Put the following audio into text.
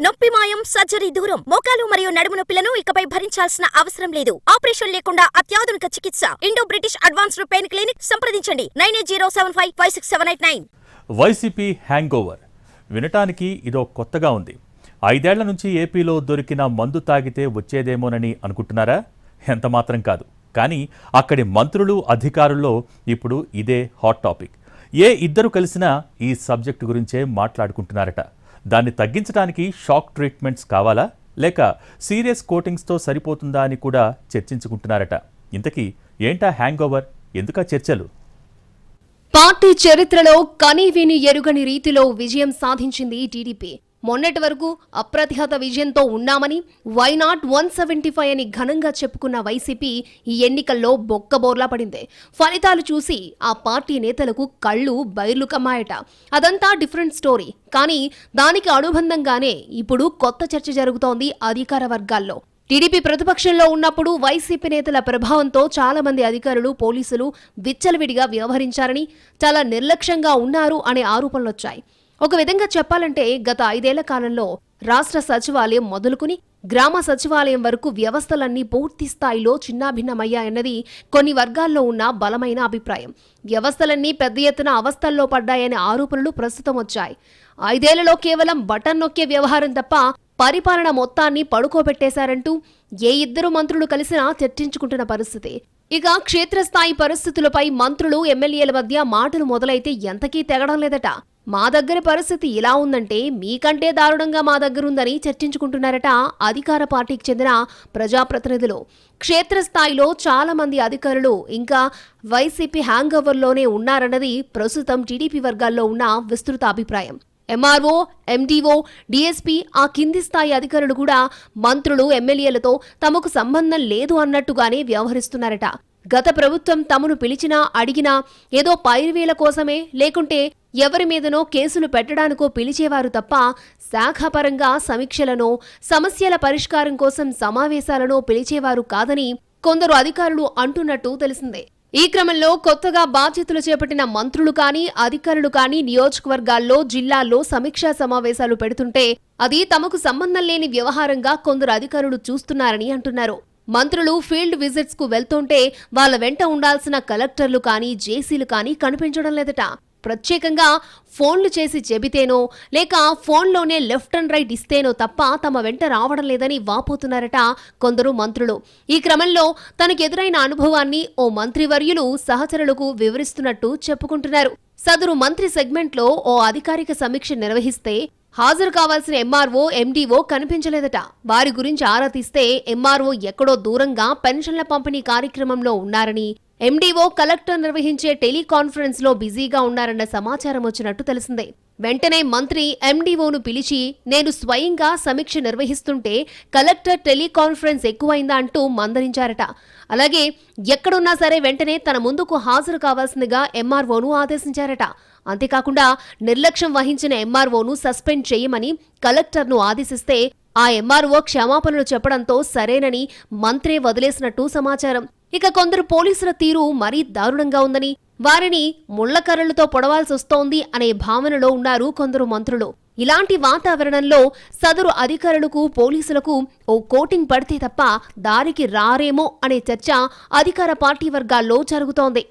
నొప్పి మాయం సర్జరీ దూరం. మోకాలు మరియు నడుము నొప్పులను ఇకపై భరించాల్సిన అవసరం లేదు. ఆపరేషన్ లేకుండా అత్యాధునిక చికిత్స. Indo British advanced pain clinic సంప్రదించండి. Nine eight zero seven five five six seven eight nine. YCP hangover వినటానికి ఇదో కొత్తగా ఉంది. ఐదేళ్ళ నుంచి ఏపీలో దొరికిన మందు తాగితే వచ్చేదేమోనని అనుకుంటున్నారా? ఎంత మాత్రం కాదు. కానీ అక్కడి మంత్రులు అధికారుల్లో ఇప్పుడు ఇదే హాట్ టాపిక్. ఏ ఇద్దరు కలిసినా ఈ సబ్జెక్టు గురించే మాట్లాడుకుంటున్నారట. దాన్ని తగ్గించడానికి షాక్ ట్రీట్మెంట్స్ కావాలా? లేక సీరియస్ కోటింగ్స్తో సరిపోతుందా అని కూడా చర్చించుకుంటున్నారట. ఇంతకీ ఏంటా హ్యాంగ్ ఓవర్ ఎందుకా చర్చలు? పార్టీ చరిత్రలో కనీవిని ఎరుగని రీతిలో విజయం సాధించింది టీడీపీ. మొన్నటి వరకు అప్రతిహత విజయంతో ఉన్నామని వైనాట్ వన్ సెవెంటీ ఫైవ్ అని ఘనంగా చెప్పుకున్న వైసీపీ ఈ ఎన్నికల్లో బొక్కబోర్లా పడింది. ఫలితాలు చూసి ఆ పార్టీ నేతలకు కళ్ళు బైర్లు కమ్మాయట అదంతా డిఫరెంట్ స్టోరీ కానీ దానికి అనుబంధంగానే ఇప్పుడు కొత్త చర్చ జరుగుతోంది అధికార వర్గాల్లో. టీడీపీ ప్రతిపక్షంలో ఉన్నప్పుడు వైసీపీ నేతల ప్రభావంతో చాలా మంది అధికారులు పోలీసులు విచ్చలవిడిగా వ్యవహరించారని చాలా నిర్లక్ష్యంగా ఉన్నారు అనే ఆరోపణలొచ్చాయి. ఒక విధంగా చెప్పాలంటే గత ఐదేళ్ళ కాలంలో రాష్ట్ర సచివాలయం మొదలుకుని గ్రామ సచివాలయం వరకు వ్యవస్థలన్నీ పూర్తి స్థాయిలో చిన్నాభిన్నమయ్యాయన్నది కొన్ని వర్గాల్లో ఉన్న బలమైన అభిప్రాయం. వ్యవస్థలన్నీ పెద్ద ఎత్తున అవస్థల్లో పడ్డాయనే ఆరోపణలు ప్రస్తుతం వచ్చాయి. ఐదేళ్ళలో కేవలం బటన్ నొక్కే వ్యవహారం తప్ప పరిపాలన మొత్తాన్ని పడుకోబెట్టేశారంటూ ఏ ఇద్దరు మంత్రులు కలిసినా చర్చించుకుంటున్న పరిస్థితి. ఇక క్షేత్రస్థాయి పరిస్థితులపై మంత్రులు ఎమ్మెల్యేల మధ్య మాటలు మొదలైతే ఎంతకీ తెగడం లేదట. మా దగ్గర పరిస్థితి ఇలా ఉందంటే మీకంటే దారుణంగా మా దగ్గరుందని చర్చించుకుంటున్నారట అధికార పార్టీకి చెందిన ప్రజాప్రతినిధులు. క్షేత్రస్థాయిలో చాలా మంది అధికారులు ఇంకా వైసీపీ హ్యాంగ్ ఓవర్లోనే ఉన్నారన్నది ప్రస్తుతం టీడీపీ వర్గాల్లో ఉన్న విస్తృత అభిప్రాయం. ఎంఆర్ఓ ఎండీఓ డీఎస్పీ ఆ కింది స్థాయి అధికారులు కూడా మంత్రులు ఎమ్మెల్యేలతో తమకు సంబంధం లేదు అన్నట్టుగానే వ్యవహరిస్తున్నారట. గత ప్రభుత్వం తమను పిలిచినా అడిగినా ఏదో పైరువేల కోసమే లేకుంటే ఎవరి మీదనో కేసులు పెట్టడానికో పిలిచేవారు తప్ప శాఖాపరంగా సమీక్షలను సమస్యల పరిష్కారం కోసం సమావేశాలనో పిలిచేవారు కాదని కొందరు అధికారులు అంటున్నట్టు తెలిసిందే. ఈ క్రమంలో కొత్తగా బాధ్యతలు చేపట్టిన మంత్రులు కానీ అధికారులు కానీ నియోజకవర్గాల్లో జిల్లాల్లో సమీక్షా సమావేశాలు పెడుతుంటే అది తమకు సంబంధం లేని వ్యవహారంగా కొందరు అధికారులు చూస్తున్నారని అంటున్నారు. మంత్రులు ఫీల్డ్ విజిట్స్కు వెళ్తుంటే వాళ్ళ వెంట ఉండాల్సిన కలెక్టర్లు కానీ జేసీలు కానీ కనిపించడం లేదట. ప్రత్యేకంగా ఫోన్లు చేసి చెబితేనో లేక ఫోన్లోనే లెఫ్ట్ అండ్ రైట్ ఇస్తేనో తప్ప తమ వెంట రావడం లేదని వాపోతున్నారట కొందరు మంత్రులు. ఈ క్రమంలో తనకు ఎదురైన అనుభవాన్ని ఓ మంత్రివర్యులు సహచరులకు వివరిస్తున్నట్టు చెప్పుకుంటున్నారు. సదరు మంత్రి సెగ్మెంట్లో ఓ అధికారిక సమీక్ష నిర్వహిస్తే హాజరు కావాల్సిన ఎంఆర్ఓ ఎండీఓ కనిపించలేదట. వారి గురించి ఆరా తీస్తే ఎంఆర్ఓ ఎక్కడో దూరంగా పెన్షన్ల పంపిణీ కార్యక్రమంలో ఉన్నారని ఎండీఓ కలెక్టర్ నిర్వహించే టెలికాన్ఫరెన్స్లో బిజీగా ఉన్నారన్న సమాచారం వచ్చినట్టు తెలిసిందే. వెంటనే మంత్రి ఎండీఓను పిలిచి నేను స్వయంగా సమీక్ష నిర్వహిస్తుంటే కలెక్టర్ టెలికాన్ఫరెన్స్ ఎక్కువైందా అంటూ మందరించారట అలాగే ఎక్కడున్నా సరే వెంటనే తన ముందుకు హాజరు కావాల్సిందిగా ఎంఆర్ఓను ఆదేశించారట. అంతేకాకుండా నిర్లక్ష్యం వహించిన ఎంఆర్ఓను సస్పెండ్ చేయమని కలెక్టర్ను ఆదేశిస్తే ఆ ఎంఆర్ఓ క్షమాపణలు చెప్పడంతో సరేనని మంత్రే వదిలేసినట్టు సమాచారం. ఇక కొందరు పోలీసుల తీరు మరీ దారుణంగా ఉందని వారిని ముళ్ళకర్రలతో పొడవాల్సి వస్తోంది అనే భావనలో ఉన్నారు కొందరు మంత్రులు. ఇలాంటి వాతావరణంలో సదరు అధికారులకు పోలీసులకు ఓ కోటింగ్ పడితే తప్ప దారికి రారేమో అనే చర్చ అధికార పార్టీ వర్గాల్లో జరుగుతోంది.